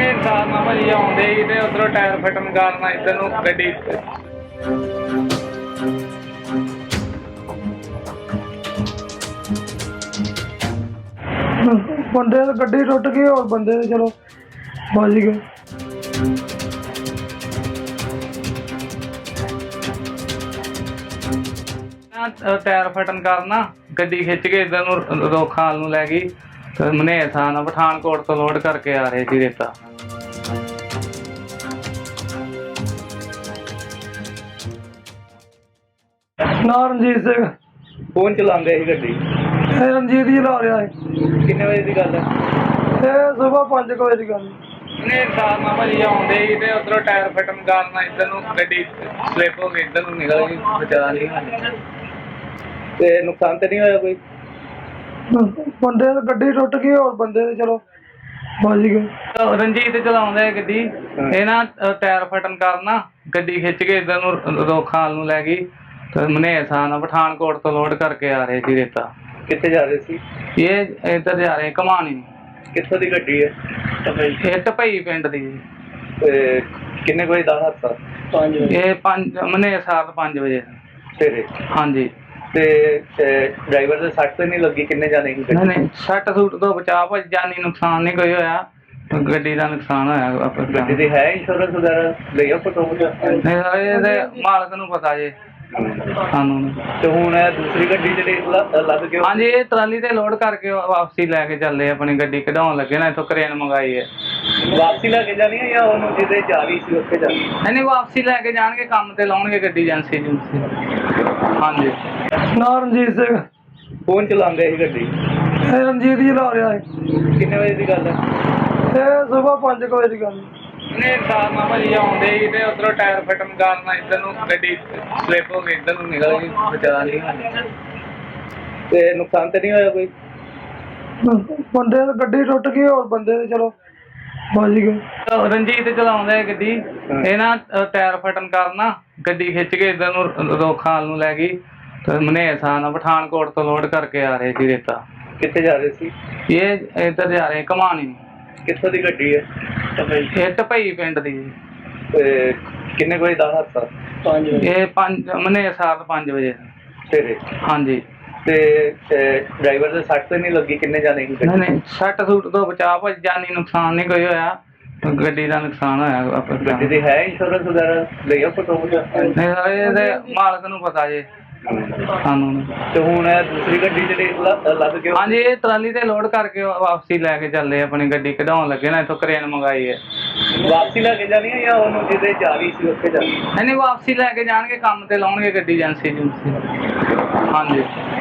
ਨੇ ਨਾਲ ਭਾਜੀ ਆਉਂਦੇ ਹੀ ਤੇ ਉਧਰੋਂ ਟਾਇਰ ਫਟਣ ਕਾਰਨ ਇੱਧਰ ਨੂੰ ਗੱਡੀ ਬੰਦੇ ਦੀ ਗੱਡੀ ਟੁੱਟ ਗਈ ਔਰ ਬੰਦੇ ਦੇ ਚਲੋ ਬਚ ਗਏ। ਨਾ ਅ, ਟਾਇਰ ਫਟਣ ਕਾਰਨ ਨਾ ਗੱਡੀ ਖਿੱਚ ਕੇ ਇੱਧਰ ਨੂੰ ਰੋਖਾਲ ਨੂੰ ਲੈ ਗਈ। ਤੇ ਮਨੇਰ ਥਾਂ ਪਠਾਨਕੋਟ ਤੋਂ ਲੋਡ ਕਰਕੇ ਆ ਰਹੇ ਸੀ ਰੇਤਾ। ਨਾ ਰਣਜੀਤ ਸਿੰਘ। ਕੌਣ ਚਲਾਉਂਦੇ ਸੀ ਗੱਡੀ। ਇਹ ਰਣਜੀਤ ਜੀ ਲਾ ਰਿਹਾ ਹੈ ਕਿੰਨੇ ਵਜੇ ਦੀ ਗੱਲ ਹੈ ਇਹ ਸਵੇਰ 5 ਵਜੇ ਦੀ ਗੱਲ। ਨੇ ਸਾਲ ਨਾਲ ਭਾਜੀ ਆਉਂਦੇ ਹੀ ਤੇ ਉਧਰੋਂ ਟਾਇਰ ਫਟਣ ਕਾਰਨ ਇੱਧਰ ਨੂੰ ਗੱਡੀ ਸਲਿੱਪ ਹੋ ਗਈ ਇੱਧਰ ਨੂੰ ਨਿਕਲ ਗਈ ਬਚਾ ਲਈ ਤੇ ਨੁਕਸਾਨ ਤੇ ਨਹੀਂ ਹੋਇਆ ਕੋਈ? ਬੰਦੇ ਦੀ ਗੱਡੀ ਟੁੱਟ ਗਈ ਔਰ ਬੰਦੇ ਦੇ ਚਲੋ ਬਚ ਗਏ। ਰਣਜੀਤ ਚਲਾਉਂਦਾ ਹੈ ਗੱਡੀ ਇਹ ਨਾ ਅ, ਟਾਇਰ ਫਟਣ ਕਾਰਨ ਨਾ ਗੱਡੀ ਖਿੱਚ ਕੇ ਇੱਧਰ ਨੂੰ ਰੋਖਾਲ ਨੂੰ ਲੈ ਗਈ। ਤੇ ਮਨੇਰ ਥਾਂ ਪਠਾਨਕੋਟ ਤੋਂ ਲੋਡ ਕਰਕੇ ਆ ਰਹੇ ਸੀ ਰੇਤਾ। ਕਿੱਥੇ ਜਾ ਰਹੇ ਸੀ? ਇਹ ਇੱਧਰ ਜਾ ਰਹੇ ਕਮਾਣੀ ਕਿੱਥੋਂ ਦੀ ਗੱਡੀ ਹੈ? ਇਹ ਟਪਈ ਪਿੰਡ ਦੀ। ਜੀ। ਤੇ ਕਿੰਨੇ ਕੋਈ ਦਾ ਹਾਦਸਾ? ਇਹ ਪੰਜ ਮਨੇਰ ਸਾਹਿਬ 5 ਵਜੇ। ਸਵੇਰੇ। ਹਾਂਜੀ। ਤੇ ਡਰਾਈਵਰ ਦੇ ਸੱਟ ਤੇ ਨਹੀਂ ਲੱਗੀ? ਕਿੰਨੇ ਜਾਣੇ ਨਹੀਂ ਗੱਡੀ ਨਹੀਂ ਸੱਟ ਸੂਟ ਤੋਂ ਬਚਾ ਭਾਜੀ ਜਾਨੀ ਨੁਕਸਾਨ ਨਹੀਂ ਕੋਈ ਹੋਇਆ। ਗੱਡੀ ਦਾ ਨੁਕਸਾਨ ਹੋਇਆ ਦਾ ਗੱਡੀ ਦੀ ਹੈ ਇੰਸ਼ੋਰੈਂਸ ਵਗੈਰਾ? ਲਈਆ ਫੋਟੋ ਨਹੀਂ ਇਹਦੇ ਮਾਲਕ ਨੂੰ ਪਤਾ ਜੇ। ਸਾਨੂੰ ਨਹੀਂ। ਤੇ ਹੁਣ ਇਹ ਦੂਸਰੀ ਗੱਡੀ ਜਿਹੜੀ ਲ- ਕੇ ਹਾਂਜੀ ਇਹ ਟਰਾਲੀ ਤੇ ਲੋਡ ਕਰਕੇ ਵਾਪਸੀ ਲੈ ਕੇ ਚੱਲੇ ਆਪਣੀ ਗੱਡੀ ਕਢਾਉਣ ਲੱਗੇ ਨਾ ਇੱਥੋਂ ਕਰੇਨ ਮੰਗਾਈ ਹੈ। ਵਾਪਸੀ ਲੈ ਕੇ ਜਾਣੀ ਹੈ ਜਾਂ ਉਹਨੂੰ ਜਿਹਦੇ ਜਾ ਰਹੀ ਸੀ ਉੱਥੇ ਜਾਣੀ ਨਹੀਂ ਨਹੀਂ ਵਾਪਸੀ ਲੈ ਕੇ ਜਾਣਗੇ ਕੰਮ ਤੇ ਲਾਉਣਗੇ ਗੱਡੀ ਏਜੰਸੀ ਏਜੰਸੀ ਹਾਂਜੀ। ਨਾ ਰਣਜੀਤ ਸਿੰਘ। ਕੌਣ ਚਲਾਉਂਦੇ ਸੀ ਗੱਡੀ। ਇਹ ਰਣਜੀਤ ਜੀ ਲਾ ਰਿਹਾ ਹੈ ਕਿੰਨੇ ਵਜੇ ਦੀ ਗੱਲ ਹੈ ਇਹ ਸਵੇਰ 5 ਵਜੇ ਦੀ ਗੱਲ ਨੇ ਸਾਲ ਨਾਲ ਭਾਜੀ ਆਉਂਦੇ ਹੀ ਤੇ ਉਧਰੋਂ ਟਾਇਰ ਫਟਣ ਕਾਰਨ ਇੱਧਰ ਨੂੰ ਗੱਡੀ ਸਲਿੱਪ ਹੋ ਗਈ ਇੱਧਰ ਨੂੰ ਨਿਕਲ ਗਈ ਬਚਾ ਲਈ ਤੇ ਨੁਕਸਾਨ ਤੇ ਨਹੀਂ ਹੋਇਆ ਕੋਈ? ਬੰਦੇ ਦੀ ਗੱਡੀ ਟੁੱਟ ਗਈ ਔਰ ਬੰਦੇ ਦੇ ਚਲੋ ਬਚ ਗਏ। ਰਣਜੀਤ ਚਲਾਉਂਦਾ ਹੈ ਗੱਡੀ। ਇਹ ਨਾ ਅ, ਟਾਇਰ ਫਟਣ ਕਾਰਨ ਨਾ ਗੱਡੀ ਖਿੱਚ ਕੇ ਇੱਧਰ ਨੂੰ ਰੋਖਾਲ ਨੂੰ ਲੈ ਗਈ। ਤੇ ਮਨੇਰ ਥਾਂ ਪਠਾਨਕੋਟ ਤੋਂ ਲੋਡ ਕਰਕੇ ਆ ਰਹੇ ਸੀ ਰੇਤਾ। ਕਿੱਥੇ ਜਾ ਰਹੇ ਸੀ? ਇਹ ਇੱਧਰ ਜਾ ਰਹੇ ਕਮਾਣੀ। ਕਿੱਥੋਂ ਦੀ ਗੱਡੀ ਹੈ? ਇਹ ਟਪਈ ਪਿੰਡ ਦੀ। ਤੇ ਕਿੰਨੇ ਕੋਈ ਦਾ ਹਾਦਸਾ? ਇਹ ਪੰਜ ਮਨੇਰ ਸਾਹਿਬ 5 ਵਜੇ। ਸਵੇਰੇ? ਹਾਂਜੀ। ਤੇ ਡਰਾਈਵਰ ਦੇ ਸੱਟ ਤੇ ਨਹੀਂ ਲੱਗੀ? ਕਿੰਨੇ ਜਾਣੇ ਨਹੀਂ ਗੱਡੀ ਨਹੀਂ ਸੱਟ ਸੂਟ ਤੋਂ ਬਚਾ ਭਾਜੀ ਜਾਨੀ ਨੁਕਸਾਨ ਨਹੀਂ ਕੋਈ ਹੋਇਆ। ਗੱਡੀ ਦਾ ਨੁਕਸਾਨ ਹੋਇਆ ਆਪਸ ਦਾ ਗੱਡੀ ਦੀ ਹੈ ਇੰਸ਼ੋਰੈਂਸ ਵਗੈਰਾ? ਲਈਆ ਫੋਟੋ ਨਹੀਂ ਇਹਦੇ ਮਾਲਕ ਨੂੰ ਪਤਾ ਜੇ। ਸਾਨੂੰ। ਨਹੀਂ। ਤੇ ਹੁਣ ਇਹ ਦੂਸਰੀ ਗੱਡੀ ਜਿਹੜੀ ਲ- ਲੱਦ ਕੇ ਹਾਂਜੀ ਇਹ ਟਰਾਲੀ ਤੇ ਲੋਡ ਕਰਕੇ ਵਾਪਸੀ ਲੈ ਕੇ ਚੱਲੇ ਆਪਣੀ ਗੱਡੀ ਕਢਾਉਣ ਲੱਗੇ ਨਾ ਇੱਥੋਂ ਕਰੇਨ ਮੰਗਾਈ ਹੈ ਵਾਪਸੀ ਲੈ ਕੇ ਜਾਣੀ ਹੈ ਜਾਂ ਉਹਨੂੰ ਜਿਹਦੇ ਜਾ ਰਹੀ ਸੀ ਉੱਥੇ ਜਾਣੀ ਨਹੀਂ ਨਹੀਂ ਵਾਪਸੀ ਲੈ ਕੇ ਜਾਣਗੇ ਕੰਮ ਤੇ ਲਾਉਣਗੇ ਗੱਡੀ ਏਜੰਸੀ ਏਜੰਸੀ ਹਾਂਜੀ।